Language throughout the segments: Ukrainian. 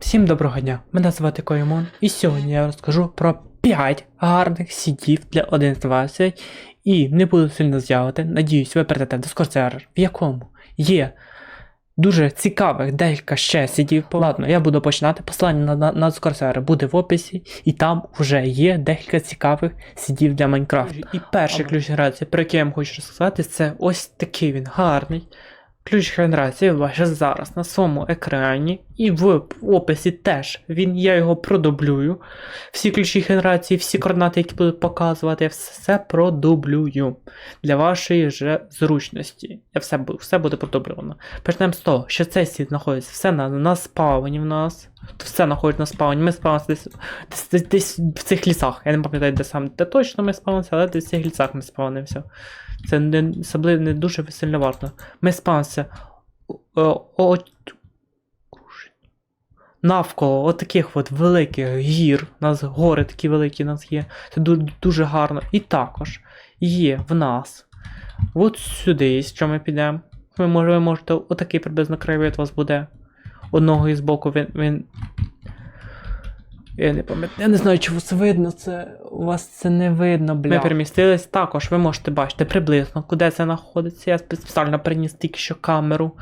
Всім доброго дня! Мене звати Коємон, і сьогодні я розкажу про 5 гарних сідів для 11.20 і не буду сильно з'явити. Надіюсь, ви прийдете в Discord сервер, в якому є дуже цікавих декілька ще сідів. Ладно, я буду починати. Посилання на, на, на Discord сервер буде в описі, і там вже є декілька цікавих сідів для Майнкрафту. І перший ключ генерації, про який я вам хочу розказати, це ось такий він гарний. Ключ генерації бачите зараз на своєму екрані, і в описі теж він, я його продублюю. Всі ключі генерації, всі координати, які будуть показувати, я все продублюю для вашої же зручності. Я все, все буде продублювано. Почнемо з того, що цей світ знаходиться все на, на спавні в нас. Все знаходиться на спавні. Ми спавнимося десь, десь, десь, десь в цих лісах. Я не пам'ятаю, де саме де точно ми спавнимося, але десь в цих лісах ми спавнимося. Це не особливо не дуже сильно варто. Ми спавнимося о, о, навколо отаких от великих гір. У нас гори такі великі у нас є. Це дуже гарно. І також є в нас от сюди, що ми підемо. Ви можете отакий приблизно краєвид у вас буде. Одного із боку він. він... Я не пам'ятаю. Я не знаю, чи вас видно, це. У вас це не видно, бля. Ми перемістились також, ви можете бачити приблизно, куди це знаходиться. Я спеціально приніс тільки що камеру.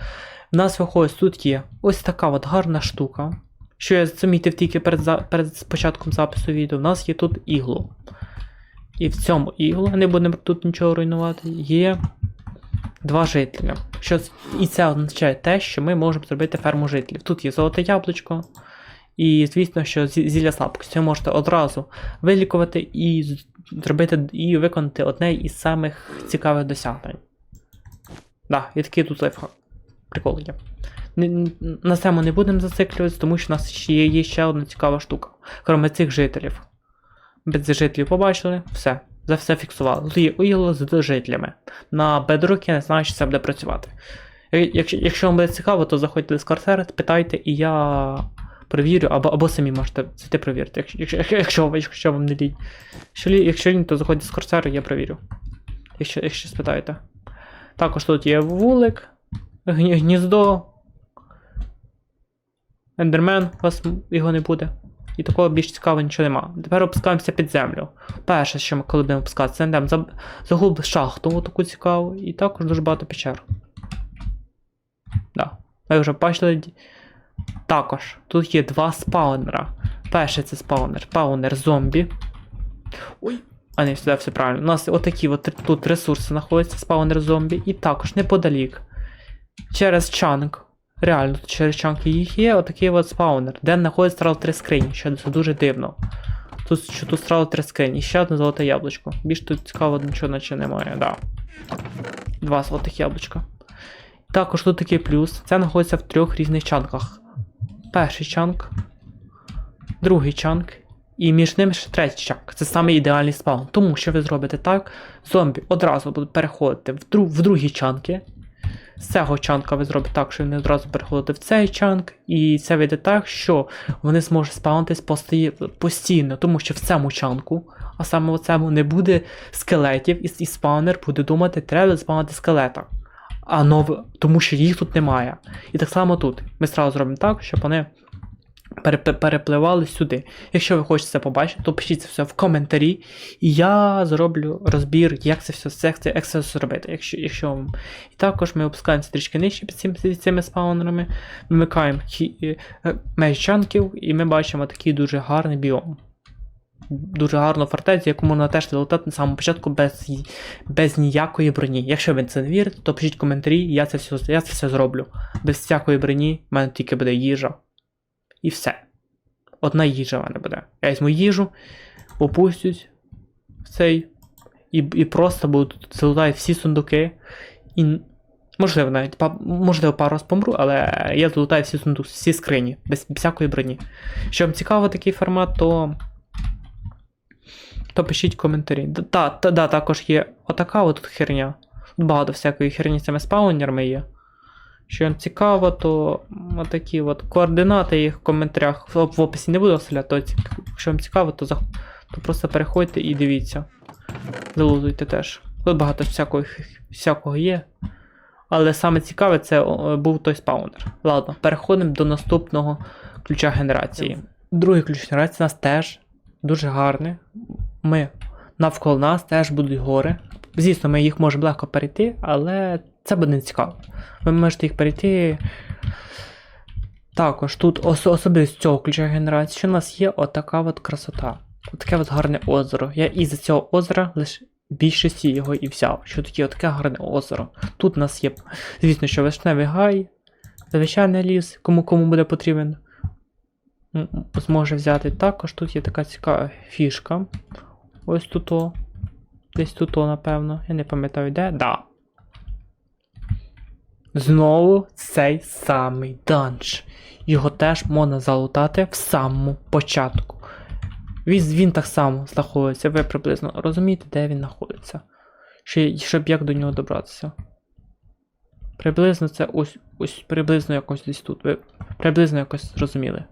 В нас виходить, тут є ось така от гарна штука. Що я замітив тільки перед, за... перед початком запису відео, в нас є тут іглу. І в цьому іглу, не будемо тут нічого руйнувати, є два жителя. Що... І це означає те, що ми можемо зробити ферму жителів. Тут є золоте яблучко. І звісно, що зілля слабкості ви можете одразу вилікувати і зробити і виконати одне із самих цікавих досягнень. Да, і такий тут лайфхак. Прикол є. На цьому не будемо зациклюватися, тому що у нас ще є, ще одна цікава штука. Кроме цих жителів. Без жителів побачили, все. За все фіксували. Тут є уїло з жителями. На бедрокі я не знаю, чи це буде працювати. Е, Якщо, вам буде цікаво, то заходьте в Discord питайте, і я перевірю, або, або самі можете зайти перевірити, якщо, якщо, якщо, вам не лінь. Якщо, лі- якщо лінь, то заходьте Discord сервер, я перевірю. Якщо, якщо спитаєте. Також тут є вулик, гніздо. Ендермен, у вас його не буде. І такого більш цікавого нічого нема. Тепер опускаємося під землю. Перше, що ми коли будемо опускатися, йдемо за, заглуб шахту таку цікаву, і також дуже багато печер. Да. Ви вже бачили. Також тут є два спаунера. Перший це спаунер, спаунер зомбі. Ой. А не, сюди все правильно. У нас отакі от тут ресурси знаходяться, спаунер зомбі, і також неподалік. Через чанк. Реально, тут через чанк їх є отакий от спаунер, де знаходиться одразу три скрині, що це дуже дивно. Тут що тут одразу три скрині, і ще одне золоте яблучко. Більш тут цікаво нічого наче немає, да. Два золотих яблучка. Також тут такий плюс. Це знаходиться в трьох різних чанках. Перший чанк, другий чанк, і між ними ще третій чанк. Це саме ідеальний спаун. Тому що ви зробите так, зомбі одразу будуть переходити в, дру- в другі чанки. З цього чанка ви зробите так, що вони одразу переходити в цей чанк, і це вийде так, що вони зможуть спаунитись постої- постійно, тому що в цьому чанку, а саме в цьому не буде скелетів, і, і спаунер буде думати, треба спаунити скелета. А нове, тому що їх тут немає. І так само тут. Ми сразу зробимо так, щоб вони перепливали сюди. Якщо ви хочете це побачити, то пишіть це все в коментарі, і я зроблю розбір, як це все, як це, як це зробити. Якщо, якщо. І також ми опускаємося трішки нижче під цим, цими спаунерами, вимикаємо хі- е, меж чанків, і ми бачимо такий дуже гарний біом. Дуже гарну фортецю, яку можна теж залутати на самому початку без, без ніякої броні. Якщо ви це не вірите, то пишіть коментарі, я це все, я це все зроблю. Без всякої броні, в мене тільки буде їжа. І все. Одна їжа в мене буде. Я візьму їжу, опустюсь в цей. І, і просто буду залутаю всі сундуки. І. Можливо, навіть можливо, пару раз помру, але я залутаю всі сундуки, всі скрині, без всякої броні. Якщо вам цікаво такий формат, то. То пишіть коментарі. Та, та, да, також є отака от херня. Тут багато всякої херні цими спаунерами є. Що вам цікаво, то отакі от координати їх в коментарях в, описі не буду оселяти, то якщо вам цікаво, то, зах- то просто переходьте і дивіться. Залузуйте теж. Тут багато всякого, всякого є. Але саме цікаве це був той спаунер. Ладно, переходимо до наступного ключа генерації. Другий ключ генерації у нас теж дуже гарний. Ми навколо нас теж будуть гори. Звісно, ми їх можемо легко перейти, але це буде не цікаво. Ви можете їх перейти. Також тут ос- особливість цього ключа генерації, що у нас є отака от красота. Отаке от гарне озеро. Я із-за цього озера лише більшості його і взяв. Що таке отаке гарне озеро. Тут у нас є, звісно, що вишневий гай, звичайний ліс, кому кому буде потрібен. Зможе взяти. Також тут є така цікава фішка. Ось тут. о. Десь тут, о, напевно. Я не пам'ятаю де. Да. Знову цей самий данж. Його теж можна залутати в самому початку. Він, він так само знаходиться, ви приблизно розумієте, де він знаходиться. Щоб як до нього добратися. Приблизно це ось, ось приблизно якось десь тут. Ви приблизно якось зрозуміли.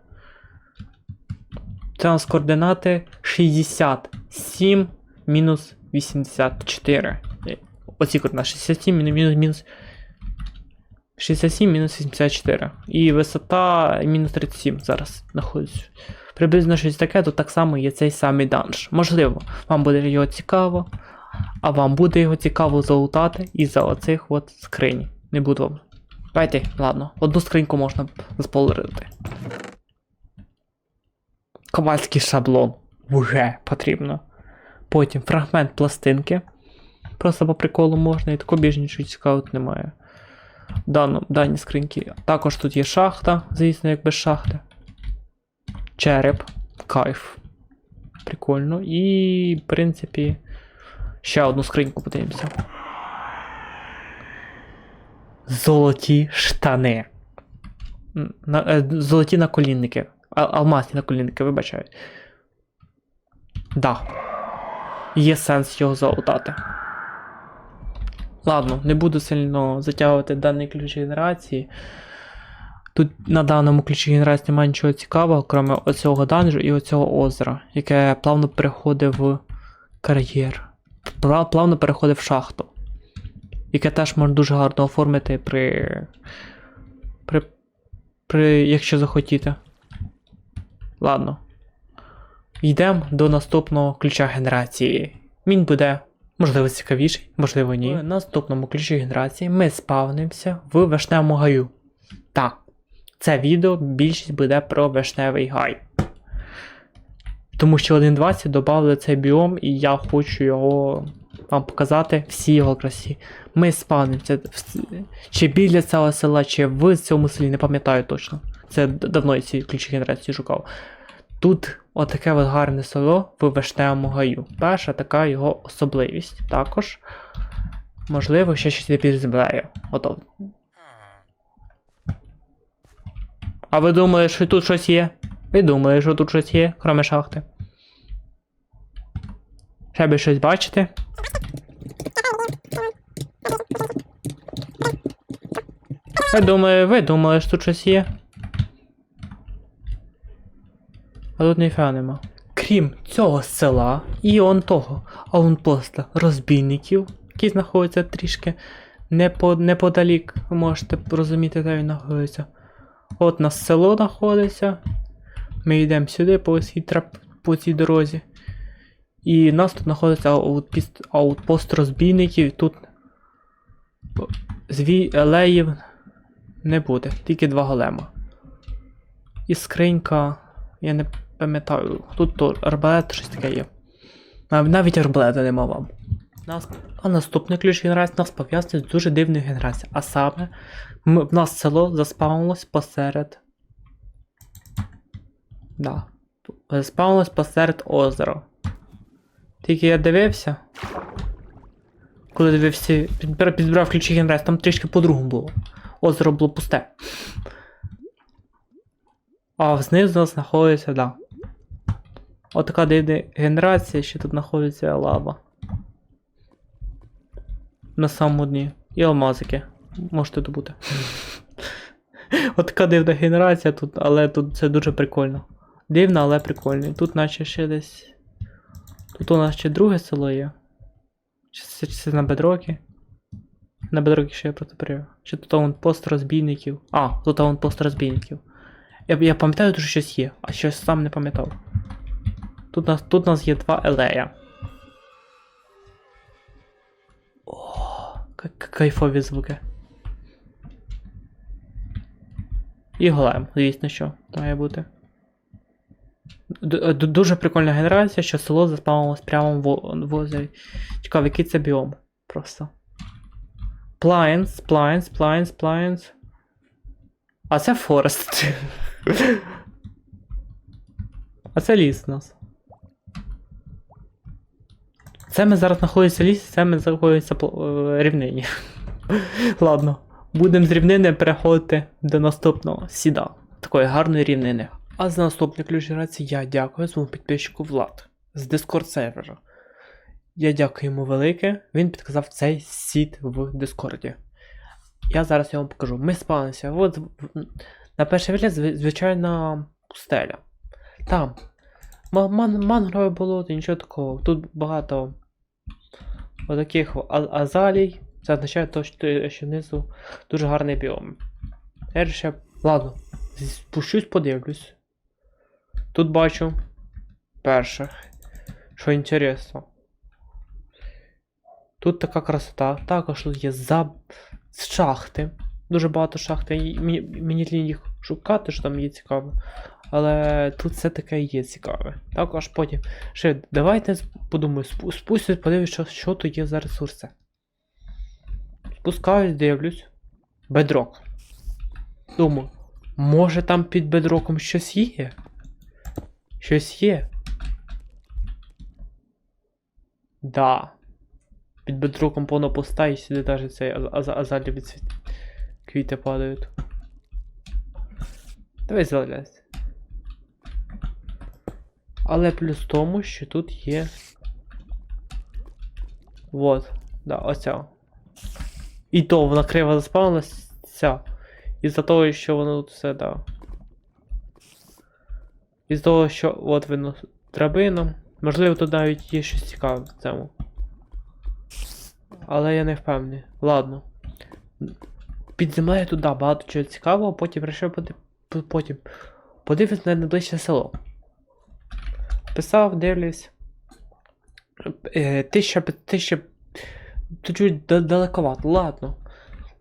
Це у нас координати 67 мінус 84. Е, Оці координати 67 мінус, мінус, мінус 67 мінус 84. І висота мінус 37 зараз знаходиться. Приблизно щось таке, то так само є цей самий данж. Можливо, вам буде його цікаво, а вам буде його цікаво залутати із-за оцих от скрині. Не буду вам. Давайте, ладно, одну скриньку можна заспойлерити. Ковальський шаблон. Уже потрібно. Потім фрагмент пластинки. Просто по приколу можна, і тако більш нічого цікавого немає. Дану, дані скриньки. Також тут є шахта, звісно, як без шахти. Череп. Кайф. Прикольно. І, в принципі, ще одну скриньку подивимося. Золоті штани. Е, золоті наколінники. Алмазні наколінники, вибачаю. Да. Є сенс його залутати. Ладно, не буду сильно затягувати даний ключ генерації. Тут на даному ключі генерації немає нічого цікавого, крім оцього данжу і оцього озера, яке плавно переходить в кар'єр. Плавно переходить в шахту. Яке теж можна дуже гарно оформити при. при. при. якщо захотіти. Ладно. Йдемо до наступного ключа генерації. Він буде, можливо, цікавіший, можливо, ні. В наступному ключі генерації ми спавнимося в вишневому гаю. Так, це відео більшість буде про вишневий гай. Тому що 1.20 додали цей біом, і я хочу його вам показати всі його красі. Ми спавнимося в чи біля цього села, чи в цьому селі, не пам'ятаю точно. Це давно я ці ключі генерації шукав. Тут отаке от гарне село в вишневому гаю. Перша така його особливість. Також, можливо, ще щось не під землею. Готово. А ви думали, що тут щось є? Ви думали, що тут щось є, кроме шахти? Ще щось бачите? Ви думали, ви думали, що тут щось є? А тут ніфіга нема. Крім цього села і он того аунпоста розбійників, які знаходяться трішки неподалік, ви можете розуміти, де він знаходиться. От нас село знаходиться. Ми йдемо сюди по цій, трап... по цій дорозі. І у нас тут знаходиться аутпіст... аутпост розбійників. Тут звій елеїв не буде, тільки два голема. І скринька. Я не пам'ятаю. Тут то арбалет щось таке є. Нав- Навіть арбалета нема вам. Нас... А наступний ключ генерації нас пов'язаний з дуже дивною генерацією. А саме, ми... в нас село заспавнилось посеред. Да. Заспавнилось посеред озера. Тільки я дивився. Коли дивився, підбирав, ключі генерації, там трішки по-другому було. Озеро було пусте. А знизу нас знаходиться, да. Отака генерація, що тут знаходиться лава. На самому дні. І алмазики. Можете добути. Отака дивна генерація тут, але тут це дуже прикольно. Дивно, але прикольно. Тут наче ще десь. Тут у нас ще друге село є. Чи це, чи це на бедрокі? На бедрокі ще я просто перевірив. Чи тут вон пост розбійників. А, тут вон пост розбійників. Я, я пам'ятаю, що щось є, а щось сам не пам'ятав. Тут нас, тут нас є два елея. О, кайфові звуки. І голем, звісно, що має бути. Д- д- Дуже прикольна генерація, що село заспавнилось прямо в в озері. Який це біом. Просто. Плайнс, плайнс, плайнс, плайнс. А це Форест. А це ліс у нас. Це ми зараз знаходимося в лісі, це ми знаходимося е, рівнині. Ладно. Будемо з рівнини переходити до наступного сіда. Такої гарної рівнини. А за наступний ключ генерації я дякую своєму підписчику Влад з Discord сервера. Я дякую йому велике. Він підказав цей сіт в Дискорді. Я зараз йому покажу. Ми спалися. От на перший вигляд, зв- звичайна пустеля. Там. Мангрове болото, нічого такого. Тут багато отаких азалій. Це означає, то, що, внизу дуже гарний біом. Я ще. Ладно, спущусь, подивлюсь. Тут бачу. Перше. Що інтересно. Тут така красота. Також тут є за шахти. Дуже багато. Мені, мені їх шукати, що там є цікаво. Але тут все таке є цікаве. Також потім. Ще давайте подумаю, спу- спустюсь, подивлюсь, що, що тут є за ресурси. Спускаюсь, дивлюсь. Бедрок. Думаю, може там під бедроком щось є? Щось є. Да. Під бедроком повно пуста і сюди навіть цей а- а- від квіти падають. Давай залазь. Але плюс в тому, що тут є. Вот. Да, оця. І то вона криво заспавнилась ця. Із-за того, що воно тут все, да. Із того, що от видно драбина. Можливо, тут навіть є щось цікаве в цьому. Але я не впевнений. Ладно. Під землею туди багато чого цікавого, потім вирішив поди... п- потім подивитися на найближче село. Писав, дивлюсь. Е, тисяча, тисяча. Чуть далековато. Ладно.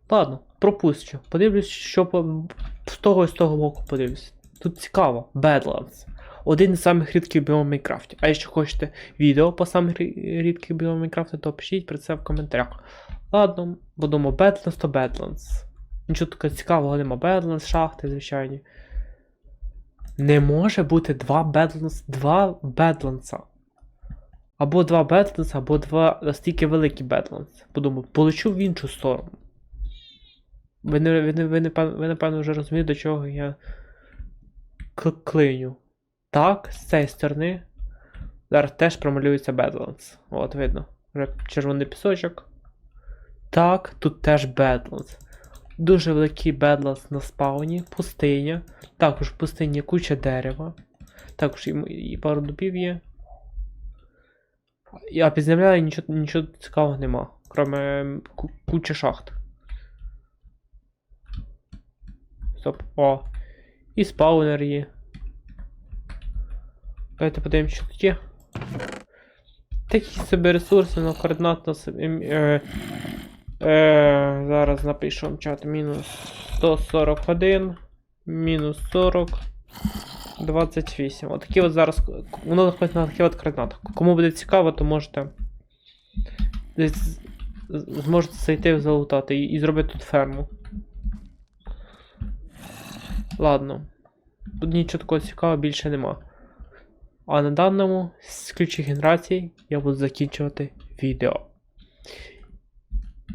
Ладно, пропущу. Подивлюсь, що з того і з того боку подивлюсь. Тут цікаво. Badlands. Один із самих рідких біомів Майнкрафті. А якщо хочете відео по самих рідких біомах Майнкрафту, то пишіть про це в коментарях. Ладно, думаю, Badlands то Badlands. Нічого такого цікавого нема. Badlands, шахти, звичайні. Не може бути два Badlands, два Badlands. Або два Badlands, або два настільки великі Badlands. Подумав, полечу в іншу сторону. Ви, не, ви, не, ви, не, ви напевно вже розумієте, до чого я клиню. Так, з цієї сторони. Зараз теж промалюється Badlands. От, видно. Вже червоний пісочок. Так, тут теж Badlands. Дуже великий Badlands на спауні, пустиня. Також в пустині куча дерева. Також і, і пару дубів є. А під землею нічого, нічого цікавого нема, кроме ку- кучі шахт. Стоп. О. І спаунер є. Давайте подивимось, що тут є. Такі собі ресурси, але координатно собі. м, Е, е, зараз напишу вам чат. Мінус 141, мінус 40, 28. Отакі от зараз. Воно знаходиться на таких от координатах. Кому буде цікаво, то можете. десь Зможете зайти залутати і, і зробити тут ферму. Ладно. Тут нічого такого цікавого більше нема. А на даному з ключі генерації я буду закінчувати відео.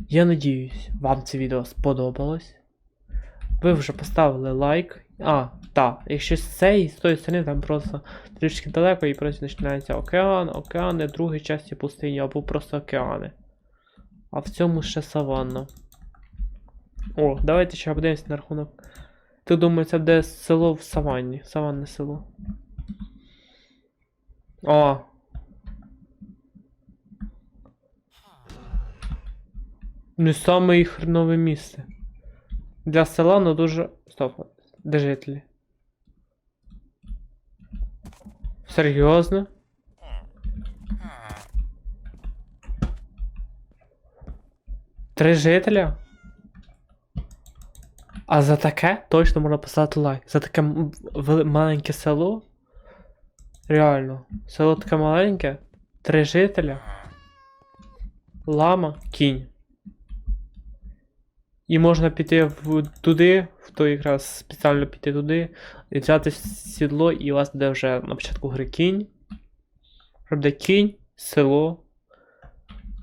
Я надіюсь, вам це відео сподобалось. Ви вже поставили лайк. А, так, якщо з цієї з тої сторони, там просто трішки далеко і просто починається океан, океани, другій часті пустині або просто океани. А в цьому ще саванна. О, давайте ще подивимось на рахунок. Ти думаю, це буде село в саванні. Саванне село. О. Не саме їх хренове місце. Для села, ну дуже. Стоп. Де жителі? Серйозно? Три жителя? А за таке точно можна поставити лайк. За таке маленьке село. Реально. Село таке маленьке. Три жителя. Лама, кінь. І можна піти в, туди, в той якраз спеціально піти туди, і взяти сідло, і у вас буде вже на початку гри кінь. Буде кінь, село,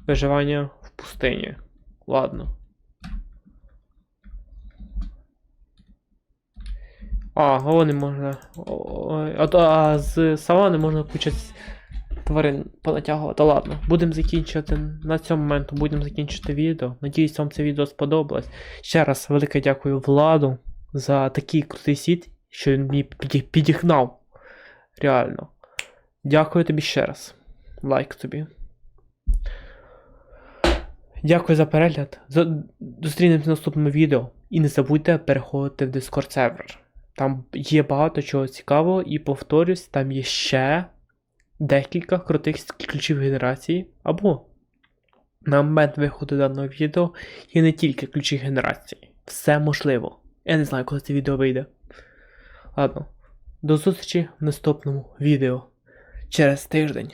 виживання в пустині. Ладно. А, вони можна. А, а з савани можна куча тварин понатягувати. Ладно, будемо закінчувати на цьому моменту, будемо закінчити відео. Надіюсь, вам це відео сподобалось. Ще раз велике дякую Владу за такий крутий сіт, що він мені підігнав. Реально. Дякую тобі ще раз. Лайк тобі. Дякую за перегляд. Зустрінемося в наступному відео. І не забудьте переходити в Discord сервер. Там є багато чого цікавого, і повторюсь, там є ще декілька крутих ключів генерації. Або на момент виходу даного відео є не тільки ключі генерації. Все можливо. Я не знаю, коли це відео вийде. Ладно. До зустрічі в наступному відео через тиждень.